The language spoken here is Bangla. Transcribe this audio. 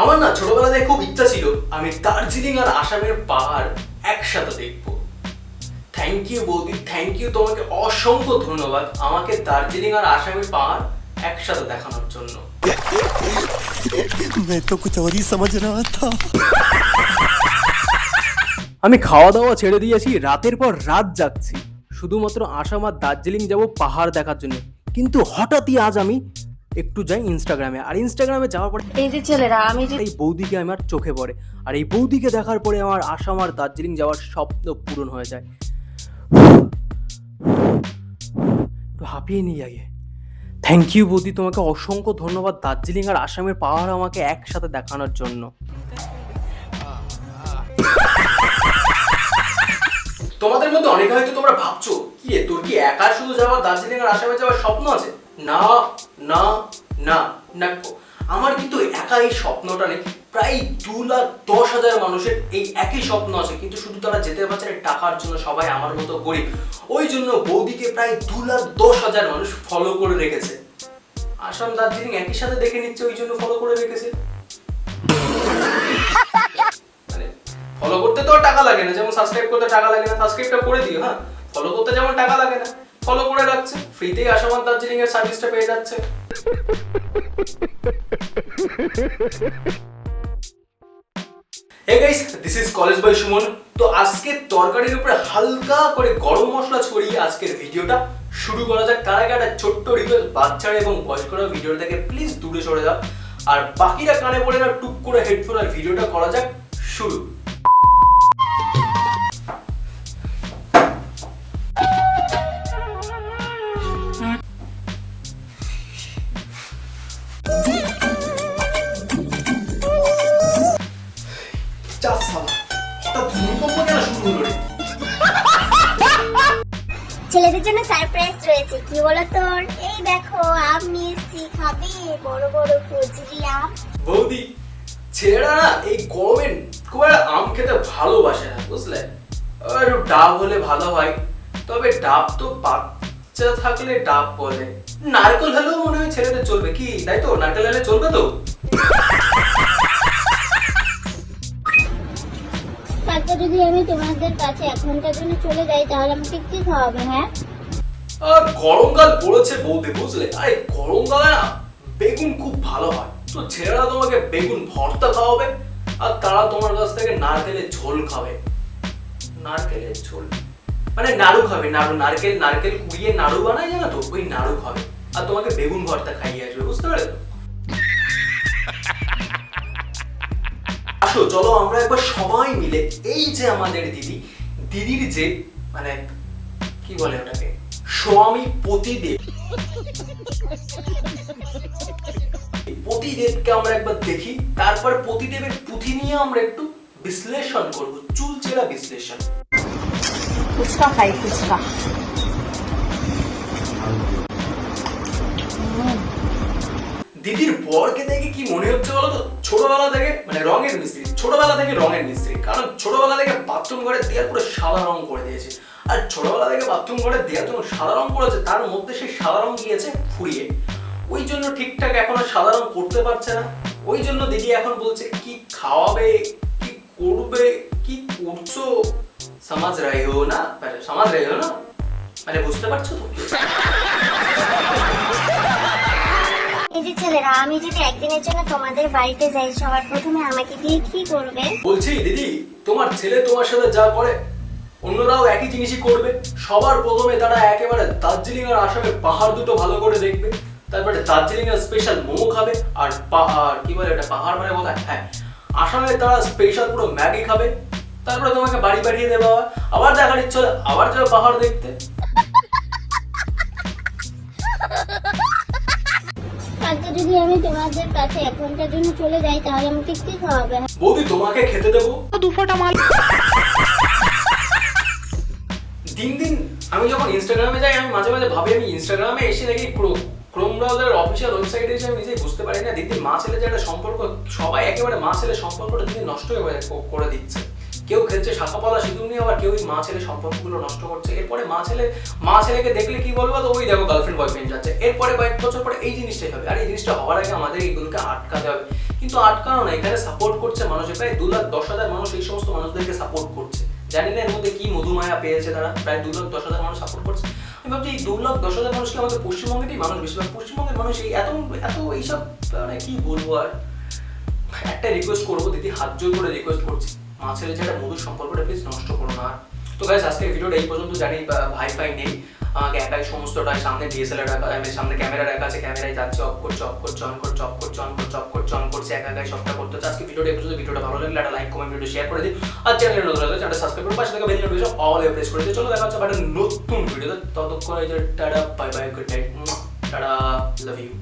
আমার না ছোটবেলা থেকে খুব ইচ্ছা ছিল আমি দার্জিলিং আর আসামের পাহাড় একসাথে দেখব। থ্যাংক ইউ বৌদি থ্যাংক ইউ তোমাকে অসংখ্য ধন্যবাদ আমাকে দার্জিলিং আর আসামের পাহাড় একসাথে দেখানোর জন্য। আমি খাওয়া দাওয়া ছেড়ে দিয়েছি রাতের পর রাত যাচ্ছি। শুধুমাত্র আসাম আর দার্জিলিং যাব পাহাড় দেখার জন্য। কিন্তু হঠাৎই আজ আমি একটু যাই ইনস্টাগ্রামে আর ইনস্টাগ্রামে যাওয়ার পরে এই যে ছেলেরা আমি যে এই বৌদিকে আমার চোখে পড়ে। আর এই বৌদিকে দেখার পরে আমার আসাম আর দার্জিলিং যাওয়ার স্বপ্ন পূরণ হয়ে যায়। একটু হাঁপিয়ে নিই আগে। থ্যাংক ইউ বৌদি তোমাকে অসংখ্য ধন্যবাদ দার্জিলিং আর আসামের পাহাড় আমাকে একসাথে দেখানোর জন্য। তোমাদের মধ্যে অনেকে হয়তো তোমরা ভাবছ কি রে? তোর কি একা শুধু যাওয়ার দার্জিলিং আর আসামে যাওয়ার স্বপ্ন আছে? না না না না আমার কিন্তু একা এই স্বপ্নটা নেই। প্রায় দু লাখ দশ হাজার মানুষের এই একই স্বপ্ন আছে। কিন্তু শুধু তারা যেতে পারছে না, টাকার জন্য সবাই আমার মতো গরিব। ওই জন্য বৌদিকে প্রায় দু লাখ দশ হাজার মানুষ ফলো করে রেখেছে। আসাম দার্জিলিং একই সাথে দেখে নিচ্ছে, ওই জন্য ফলো করে রেখেছে। মানে ফলো করতে তো টাকা লাগে না। যেমন সাবস্ক্রাইব করতে টাকা লাগে না সাবস্ক্রাইবটা করে দিও হ্যাঁ? ফলো করতে যেমন টাকা লাগে না। ফলো করে রাখছে ফ্রিতেই আসামান দার্জিলিং এর সার্ভিসটা পেয়ে যাচ্ছে। This is college boy Suman তো আজকে তরকারির উপরে হালকা করে গরম মশলা ছড়িয়ে আজকের ভিডিওটা শুরু করা যাক। তার আগে একটা ছোট্ট রিকোয়েস্ট বাচ্চারা এবং বয়স্করা ভিডিওটা থেকে প্লিজ দূরে সরে যাও। আর বাকিরা কানে পড়ে না, টুক করে হেডফোন আর ভিডিওটা করা যাক শুরু। ছেলেদের জন্য সারপ্রাইজ রয়েছে। কি বলো তোর এই দেখো, আম নিয়ে এসছি খাবে। বড় বড় ফজলি আম। বৌদি, ছেলেরা না এই গরমে খুব আম খেতে ভালোবাসে না, বুঝলে? একটু ডাব হলে ভালো হয়, তবে ডাব তো বাচ্চা থাকলে ডাব বলে। নারকেল হলেও মনে হয় ছেলেদের চলবে। কি, তাই তো? নারকেল হলে চলবে তো? যদি আমি তোমাদের কাছে এক ঘণ্টার জন্য চলে যাই, তাহলে আমাকে কি খাওয়াবে হ্যাঁ? আর গরমকাল পড়েছে বৌদি, বুঝলে? আরে গরমকালে না বেগুন খুব ভালো হয়। তো ছেলেরা তোমাকে বেগুন ভর্তা খাওয়াবে, আর তারা তোমার কাছ থেকে নারকেলের ঝোল খাবে। নারকেলের ঝোল। মানে নাড়ু খাবে, নাড়ু, নারকেল নারকেল কুড়িয়ে নাড়ু বানায় জানো তো? ওই নাড়ু খাবে। আর তোমাকে বেগুন ভর্তা খাইয়ে আসবে, বুঝতে পারলে? আসো চলো আমরা একবার সবাই মিলে এই যে আমাদের দিদি দিদির যে মানে কি বলে ওটাকে? স্বামী পতিদেব। পতিদেবকে আমরা একবার দেখি তারপর পতিদেবের পুঁথি নিয়ে আমরা একটু বিশ্লেষণ করব চুলচেরা বিশ্লেষণ। ফুচকা খাই ফুচকা। দিদির বরকে দেখে কি মনে হচ্ছে বলতো ছোটবেলা থেকে মানে রঙের মিস্ত্রি, ছোটবেলা থেকে রঙের মিস্ত্রি। কারণ ছোটবেলা থেকে বাথরুম ঘরে দেয়াল পুরো সাদা রং করে দিয়েছে। আর ছোটবেলা থেকে বাথরুম ঘরে দেয়াল যখন সাদা রং করেছে, তার মধ্যে সেই সাদা রং গিয়েছে ফুরিয়ে। ওই জন্য ঠিকঠাক এখন সাদা রং করতে পারছে না। ওই জন্য দিদি এখন বলছে, কি খাওয়াবে? কি করবে? কি করছ? সমাজ রাহে হো না সমাজ রাহে হো না? মানে বুঝতে পারছ তো? ছেলেরা, আমি যদি একদিনের জন্য তোমাদের বাড়িতে যাই, সবার প্রথমে আমাকে দিয়ে কি করবে? বলছি, দিদি, তোমার ছেলে তোমার সাথে যা করে, অন্যরাও একই জিনিসই করবে। সবার প্রথমে তারা একেবারে দার্জিলিং আর আসামের পাহাড় দুটো ভালো করে দেখবে। তারপরে দার্জিলিং এর স্পেশাল মোমো খাবে আর পাহাড় কি বলে এটা পাহাড় মানে বোধহয় হ্যাঁ আসামে তারা স্পেশাল পুরো ম্যাগি খাবে। তারপরে তোমাকে বাড়ি পাঠিয়ে আবার আবার দেখার ইচ্ছে আবার যাবে পাহাড় দেখতে। কালকে যদি আমি তোমাদের কাছে এক ঘণ্টার জন্য চলে যাই তাহলে আমাকে কি খাওয়াবে? বৌদি তোমাকে খেতে দেবো? দু ফোঁটা মাল। দিন দিন আমি যখন ইনস্টাগ্রামে যাই আমি মাঝে মাঝে ভাবি আমি ইনস্টাগ্রামে এসে দেখি ক্রোম ব্রাউজারের অফিসিয়াল ওয়েবসাইটে এসে আমি নিজেই বুঝতে পারি না। দিন মা ছেলে যে একটা সম্পর্ক সবাই একেবারে মা ছেলে সম্পর্কটা দিন নষ্ট হয়ে করে দিচ্ছে। কেউ খেলছে শাখা পালা সিঁদুর নিয়ে আবার কেউ ওই মা ছেলে সম্পর্কগুলো নষ্ট করছে। এরপরে মা ছেলে, মা ছেলেকে দেখলে কি বলব তো, ওই দেখো গার্লফ্রেন্ড বয়ফ্রেন্ড যাচ্ছে। এরপরে কয়েক বছর পরে এই জিনিসটাই হবে। আর এই জিনিসটা হওয়ার আগে আমাদের এইগুলোকে আটকাতে হবে। কিন্তু আটকানো না, এখানে সাপোর্ট করছে মানুষ। প্রায় দু লাখ দশ হাজার মানুষ এই সমস্ত মানুষদেরকে সাপোর্ট করছে। জানি না এর মধ্যে কি মধুমায়া পেয়েছে তারা। প্রায় দু লাখ দশ হাজার মানুষ সাপোর্ট করছে। আমি ভাবছি এই দু লাখ দশ হাজার মানুষকে আমাদের পশ্চিমবঙ্গেরই মানুষ বেশিরভাগ? পশ্চিমবঙ্গের মানুষ এই এত এত এইসব মানে কি বলব আর? একটা রিকোয়েস্ট করব, দিদি হাত জোর করে রিকোয়েস্ট করছি। মা ছেলে যে একটা মধুর সম্পর্কটা প্লিজ নষ্ট করো না। তো গাইস আজকের ভিডিওটা এই পর্যন্ত, জানি ভাই ফাই নেই। একাই সমস্তটা সামনে ডিএসএলআর রাখা সামনে ক্যামেরা রাখা আছে ক্যামেরায় যাচ্ছে অফ করছে অফ করছে অন করছে অফ করছে অন করছে অফ করছে অন করছে, একা একাই সবটা করতে হচ্ছে। আজকে ভিডিওটা পর্যন্ত, ভিডিওটা ভালো লাগলে একটা লাইক কমেন্ট ভিডিও শেয়ার করে দিন। আর চ্যানেলে নতুন হলে চ্যানেলটা সাবস্ক্রাইব করে, পাশে থাকা বেল নোটিফিকেশন অল এ প্রেস করে চলো, দেখা হচ্ছে একটা নতুন ভিডিওতে ততক্ষণ এই যে, tata bye bye good night tata love you